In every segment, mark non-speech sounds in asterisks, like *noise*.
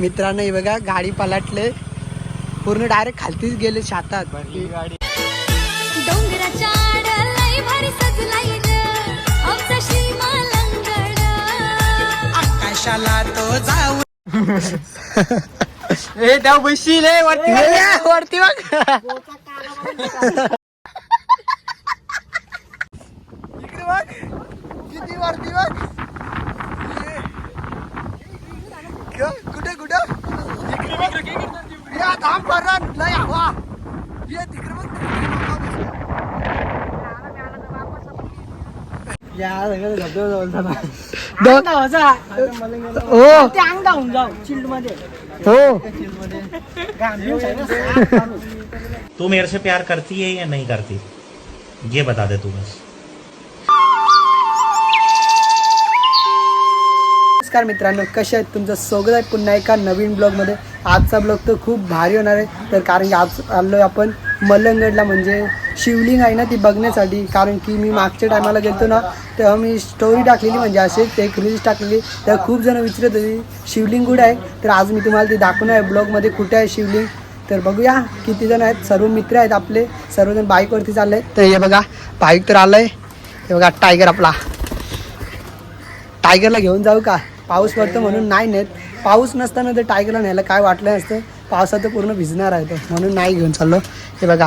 मित्रांनो हे बघा गाडी पलाटले. पूर्ण डायरेक्ट खालतीच गेले शातात. डोंगराच्या आड लय भारी सजलाय ग आमचा श्रीमालंगड आकाशाला तो जाऊ. *laughs* ए त्या बसशील वरती वरती बघ. इकडे बघ किती वरती बघ. क- कुठे कुठे या थांब परत लय हवा ये तिकडे बघ या सगळं धबधबा जवळ झाला दोन हो ते? अंग धावून जाऊ चिल्ड मध्ये हो तू मेरे से प्यार करती है या नहीं करती? ये बता दे तू बस। नमस्कार मित्रांनो कसे आहेत तुमचं स्वागत आहे पुन्हा एका नवीन ब्लॉगमध्ये. आजचा ब्लॉग तर खूप भारी होणार आहे तर कारण की आज आलो आपण मलंगडला म्हणजे शिवलिंग आहे ना ती बघण्यासाठी. कारण की मी मागच्या टायमाला गेलो ना तेव्हा मी स्टोरी टाकलेली म्हणजे असेच एक रील्स टाकलेली. तेव्हा खूप जण विचारत होती शिवलिंग कुठे आहे? तर आज मी तुम्हाला ते दाखवणार आहे ब्लॉगमध्ये कुठे आहे शिवलिंग. तर बघूया किती जण आहेत? सर्व मित्र आहेत आपले सर्वजण बाईकवरती चालले आहेत तर हे बघा बाईक तर आलं आहे हे बघा टायगर आपला. टायगरला घेऊन जाऊ का? पाऊस पडतो म्हणून नाही नेत. पाऊस नसताना ते टायगरला न्यायला काय वाटलं नसतं पावसात तर पूर्ण भिजणार आहे तो. म्हणून नाही घेऊन चाललो. हे बघा.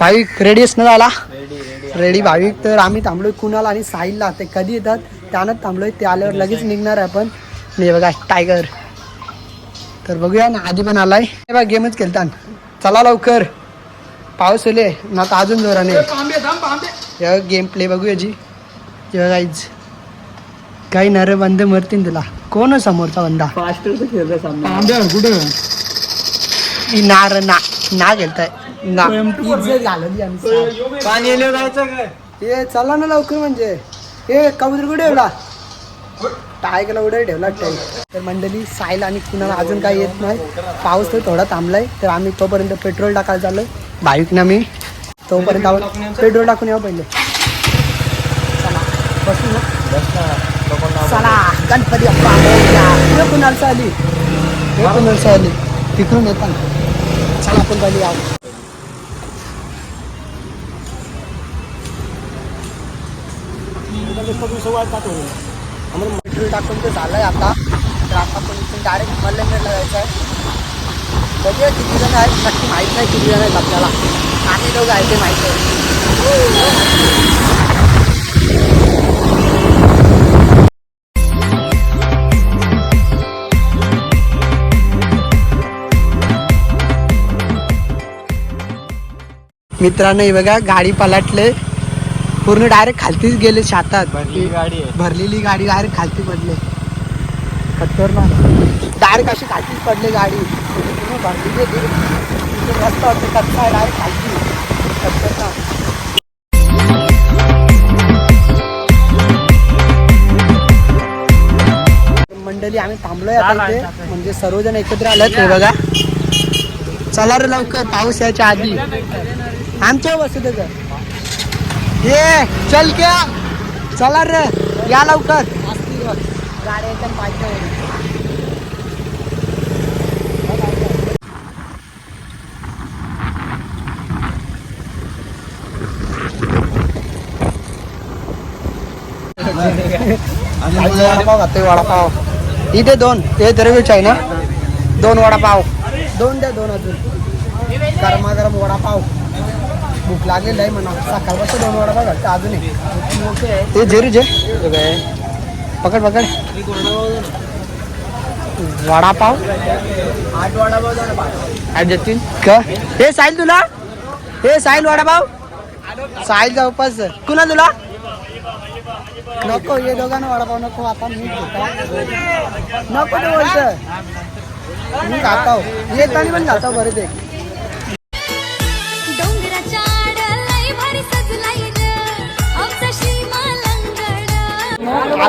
भाविक रेडी असणं झाला रेडी भाविक तर आम्ही थांबलोय कुणाला आणि साहिलला ते कधी येतात? त्यानंच थांबलोय. ते आल्यावर लगेच निघणार आहे आपण. हे बघा टायगर तर बघूया ना आधी पण आलाय. हे बघा गेमच खेळतात चला लवकर. पाऊस येले ना तर अजून जोराने. गेम प्ले बघूया जी. हे बघायच काही नर बंद मरतील तुला. कोण आहे समोरचा बंदा? खेळलं सामना. ही नार ना ना गेलताय ना. इज्जत घालवली आमची. पाणी येलं जायचं काय? हे चला ना लवकर म्हणजे. हे कबूतर कुठे ठेवला? टायगला उडे ठेवला टाई तर मंडळी साईल आणि कुणाला अजून काही येत नाही. पाऊस तर थोडा थांबलाय तर आम्ही तोपर्यंत पेट्रोल टाकायला चाललोय. बाईक ना मी. तोपर्यंत आपण पेट्रोल टाकून यावं पहिले. चला बसू ना. चला गणपती अप्पा मोरया. कुणालचं आली हे कुणालचं आली तिकडून येतात चला आपण पहिले यावं पेट्रोल टाकून ते झालंय आता तर आता आपण इथून डायरेक्ट मल्लंगडला जायचं आहे बघूया किती जण आहेत नक्की माहीत नाही किती जण आहेत आपल्याला आम्ही दोघं आहे ते माहीत आहे. मित्रांनो हे बघा गाडी पलटले. पूर्ण डायरेक्ट खालतीच गेले शातात भरली गाडी आहे. भरलेली गाडी डायरेक्ट खालती पडले. खतरनाक. डायरेक्ट अशी खालतीच पडली गाडी. भरलेली ती. रस्ता वाटतं कच्चा आहे डायरेक्ट खालती. खतरनाक. मंडळी आम्ही थांबलोय आता इथे. म्हणजे सर्वजण एकत्र आलेत हे बघा. चला रे लवकर पाऊस यायच्या आधी. आमच्या होतं ये चल क्या. चला रे. या लवकर. गाड्या एकदम पाहिजे वडापाव खातोय वडापाव. इथे दोन. हे दरवेळची आहे ना? दोन वडापाव. दोन द्या दोन अजून. गरमा गरम वडापाव. भूक लागलेलं आहे म्हणा सकाळपासून दोन वडापाव घालतं अजून एक. ते झेरी जे. पकड पकड. वडापाव. आठ वडापाव ॲड देतील का? हे साहिल तुला? हे साहिल वडापाव? साहिल जवळपास कुणा तुला? नको हे दोघांना वडापाव नको आता मी नको ते बोलत मी खातो. येताना पण खातो बरं ते.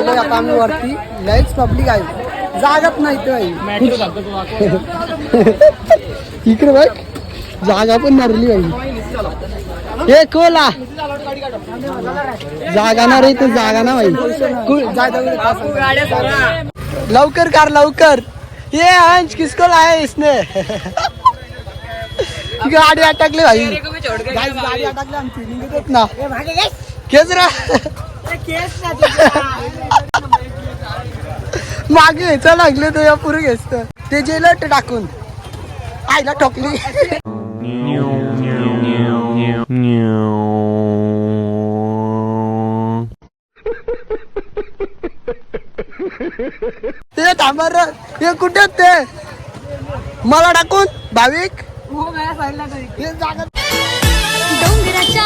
आलोय आता आम्ही वरती लयच पब्लिक आहे. जागाच नाही तर *laughs* इकडे बघ जागा पण मारली बाई. हे कोला. जागा ना रे ते जागा ना बाई. लवकर कर लवकर. ये अंश किसको लाया इसने? *laughs* गाडी अटकली भाई गाडी अटकली आमची. ना. रा मागे घ्यायचं लागले तो या पुढे घेस्त ते जेलट टाकून. आईला ठोकली. ते थांबा रे. हे कुठे ते? मला टाकून भाविक. हे जागा डोंगराच्या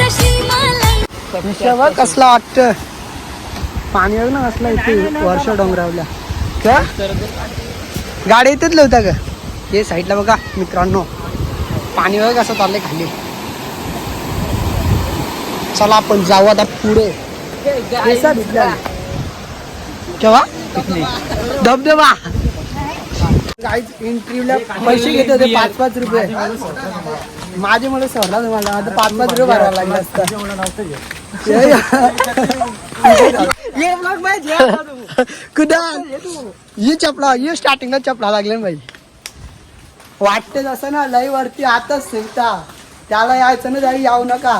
आड कसला वाटत पाणी बघ ना कसला इथे? वर्ष डोंगरावल्या. का गाडी इथेच होत्या का? हे साईडला बघा मित्रांनो. पाणी वगैरे कसं चाललंय खाली. चला आपण जाऊ आता पुढे. केव्हा? धबधबा. इंटरव्ह्यूला पैसे घेत होते पाच पाच रुपये. माझे मुळे सोडला तुम्हाला आता पाच पाच रुपये भरावा लागला असता. कुदान ये. चपला ये स्टार्टिंगला चपला लागले ना भाई वाटते जसं ना लई वरती आताच शिवता त्याला यायचं ना जाई यावू नका.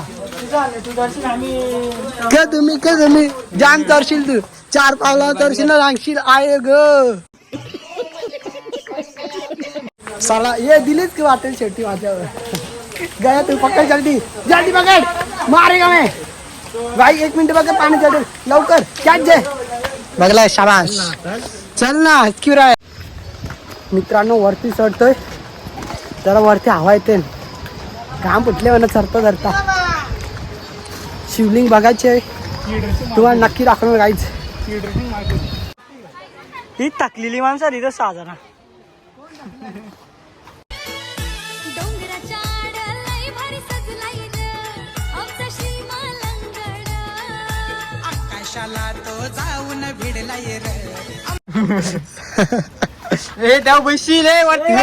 का तुम्ही का तुम्ही. जाम तरशील तू. चार पावला तरशील ना रांगशील. आय ग. *laughs* साला ये दिलीच की वाटेल शेवटी माझ्यावर. गया तू पकड जल्दी। जल्दी पकड। मारेगा मैं। भाई एक मिनिट बघा पाणी चढेल लवकर कॅच जे? बघलाय शाबास चल ना क्यू राय मित्रांनो वरती चढतोय. जरा वरती हवा येते. घाम फुटले म्हणा चरता चरता शिवलिंग बघायचे. तुम्हाला नक्की दाखवणार काहीच ही टाकलेली माणसं तिथं साधारण कशाला तो जाऊन भिडला ए त्या बसशील वरती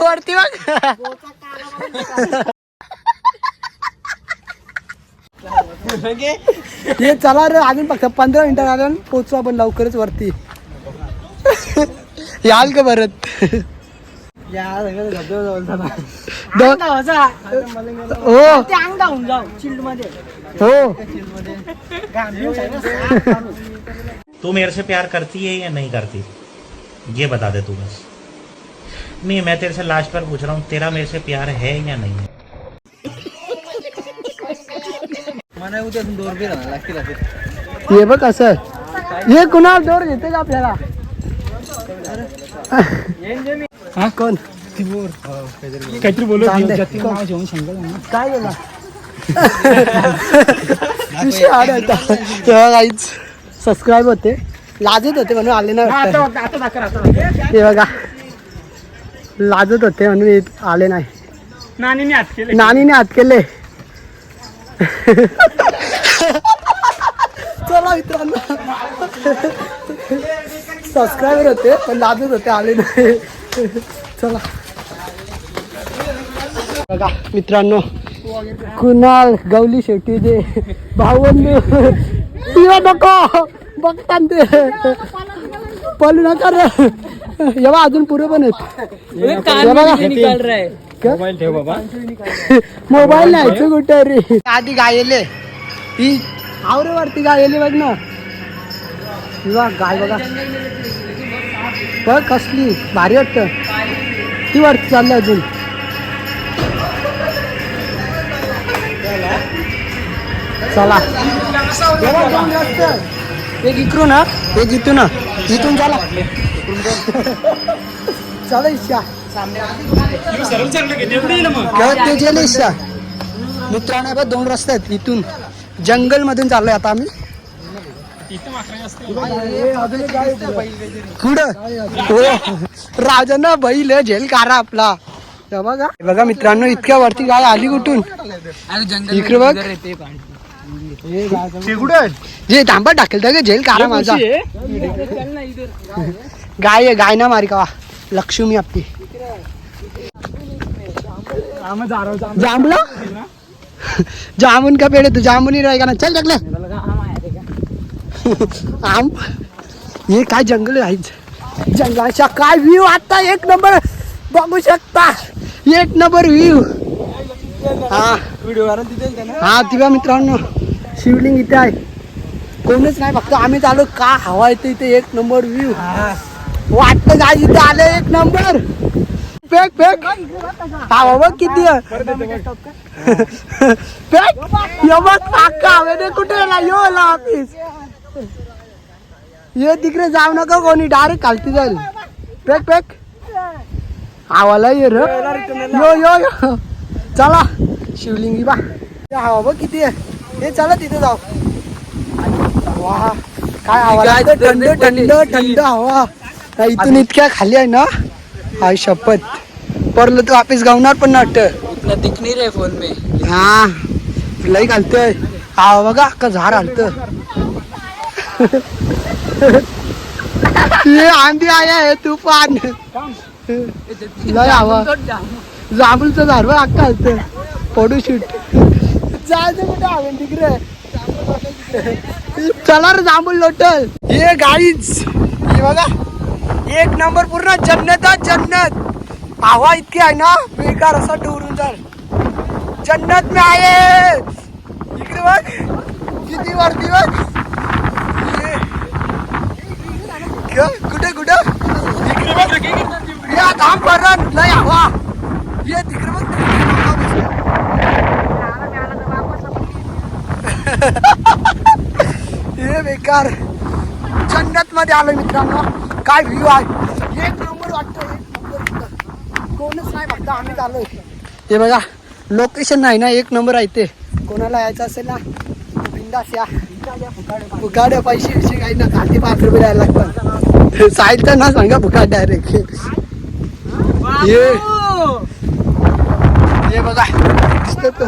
वरती बघ. हे चला रे अजून फक्त पंधरा मिनिटं लागून पोचू आपण लवकरच वरती. याल का परत हो. हो तू मेरे से प्यार करती है या नहीं करती? ये बता दे तू बस। नहीं मैं तेरे से लास्ट बार पूछ रहा हूँ तेरा मेरे से प्यार है या नहीं है? हे बघ असं हे कुणाल दोर घेते का आपल्याला? हा कोण? काहीतरी बोलू काय गेला विषय आड होता तेव्हा काहीच सबस्क्राईब होते. लाजत होते म्हणून आले नाही. हे बघा. लाजत होते म्हणून येत- आले नाही. नानीने हात केले. नानीने हात केले. चला मित्रांनो. सबस्क्रायबर होते पण लाजत होते आले नाही. चला. बघा मित्रांनो. कुणाल गवली शेवटी जे भावंड. पिवा नको. बघता ते. पळू नका रे. एव्हा अजून पुरे पण आहेत? मोबाईल ठेव बाबा. मोबाईल न्यायचं कुठे रे आधी गायले. ही आवरे वरती गायले बघ ना. बघ गाय बघा. बघ कसली भारी वाटत. ती वरती चालली अजून. चला. हे. एक इकडून ना एक इथून इथून चला. चला इच्छा ते गेले इच्छा मित्रांनो हे बघ दोन रस्ते आहेत. इथून जंगल मधून चाललोय आता आम्ही. कुठं? हो राजांना बैल झेल कारा आपला. हे बघा. हे बघा मित्रांनो इतक्या वरती गाय आली कुठून? इकडे बघ. जे थांबा टाकेल तर झेल कारा माझा. गाय आहे गाय ना मारी का लक्ष्मी आपली. जांभला जामुन का पेड़ तो? जामुन ही रहेगा ना चल चकले आम. हे काय जंगल आहे? जंगलाच्या काय व्ह्यू आता? एक नंबर बघू शकता. एक नंबर व्ह्यू. हा. व्हिडिओ ना हा तिघा मित्रांनो शिवलिंग इथे आहे. कोणच नाही फक्त आम्ही चालू का हवा येते इथे एक नंबर व्ह्यू. वाटतं काय इथे आले एक नंबर. पेक पेक हवा बघ किती? पेक यो बघ काका हवेने कुठे गेला? यो आला ऑफिस ये तिकडे जाऊ नका कोणी डायरेक्ट खालती जाईल. पेक पेक आवाला ये र. यो यो यो. चला. शिवलिंगी बा. ते हवा बघ किती आहे. हे चला तिथे जाऊ. वा. काय हवा थंड थंड थंड हवा. हा, इथून इतक्या खाली आहे ना? हाय शपथ. परलं तू ऑफिस गावणार पण ना वाटतं. इतना दिख नहीं रहे फोन में. हा. लई घालतोय. हा बघा का झाड हालत ये आंधी आया आहे तुफान. लय हवा. जांभूळचं झाड बघ अक्का हालत फोटो शूट. जायचं कुठे हवे तिकडे. चला रे जांभूळ लोटल. ये गाईच हे बघा. एक नंबर पूर्ण जन्नत हा जन्नत. हवा इतकी आहे ना बेकार असा टुरून चाल जन्नत में आए इकडे बघ किती वरती बघ ये. क- कुठे कुठे इकडे बघ या लय हवा. ये तिकडे बघ हे *laughs* बेकार. जन्नत मध्ये आलो मित्रांनो. काय व्ह्यू आहे? एक नंबर वाटतं एक नंबर कोणच नाही फक्त आम्ही आलोय. हे बघा लोकेशन नाही ना एक नंबर आहे ते कोणाला यायचं असेल ना बिंदास या. फुकाड्या पैसे विषय काही ना काठी पाच रुपये द्यायला लागतात. *laughs* साहित्य ना सांगा फुकाट डायरेक्ट *laughs* ये. हे बघा. दिसतं.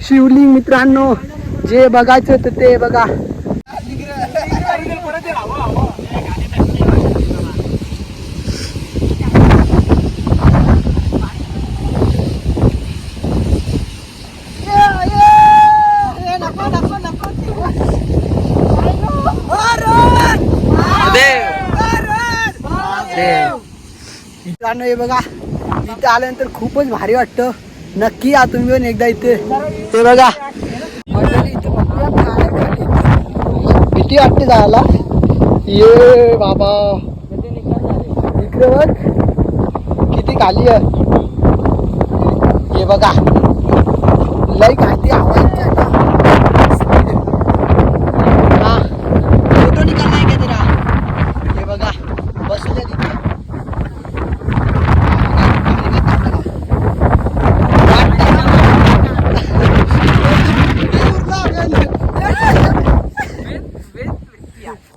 शिवलिंग मित्रांनो जे बघायचं होतं ते बघा. मित्रांनो हे बघा. इथे आल्यानंतर खूपच भारी वाटतं. नक्की या तुम्ही पण एकदा इथे. ते बघा. मंडळी भीती वाटते जायला? ये बाबा. इकडे बघ किती खाली आहे? हे बघा. लई खाती हवा येते ना. हा फोटो निकालना है क्या तेरा हे बघा बसले तिथे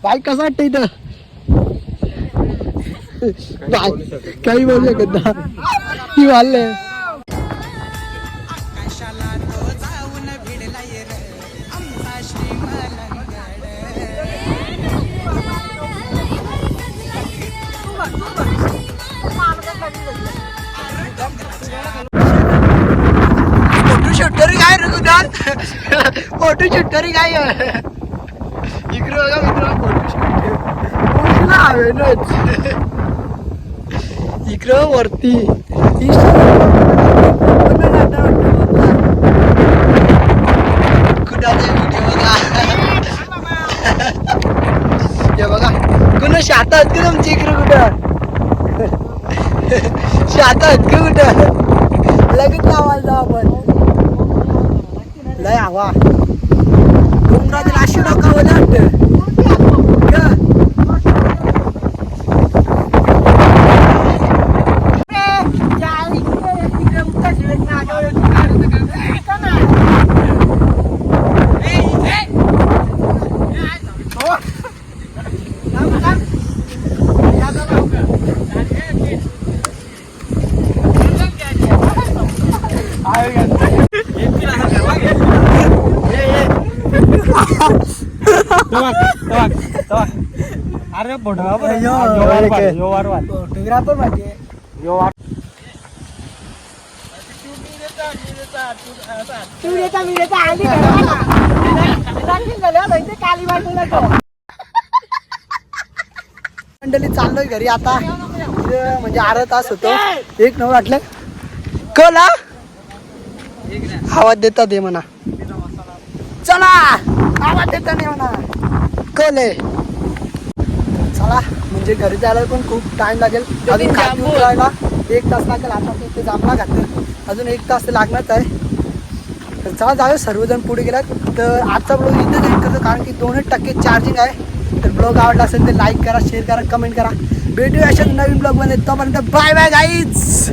बाई कसं वाटतं इथं? काही बोलू शकत ना ती वाढले शूट तरी काय रे गुदान फोटो शूट तरी काय? इकडे बघा मित्र फोटो. शूट इकडं वरती. कुणाचा हे बघा. कुणा शाता आहेत का तुमची इकडं कुठं? शाता आहेत का कुठं? लगेच आवाज जाऊ आपण. लय आवा डोंगरातील अशी डोकावं वाटतं का? फोटोग्राफर म्हणजे तू देता मी देता आली काली मंडळी चाललोय घरी आता. इथं म्हणजे अर्धा तास होतो. एक नऊ वाटलं. कला? आवाज देता दे म्हणा. चला. आवाज देता नाही म्हणा. कल. आहे चला म्हणजे घरी जायला पण खूप टाइम लागेल. अजून खाली उतरायला एक तास लागेल आता ते जांभळा घातलं अजून एक तास लागणारच आहे. तर चला जाऊया. सर्वजण पुढे गेलात तर आजचा ब्लॉग इथेच एंड करतो कारण की दोनच टक्के चार्जिंग आहे. तर ब्लॉग आवडला असेल तर लाईक करा शेअर करा कमेंट करा. भेटूया अशा नवीन ब्लॉगमध्ये तोपर्यंत बाय बाय गाईज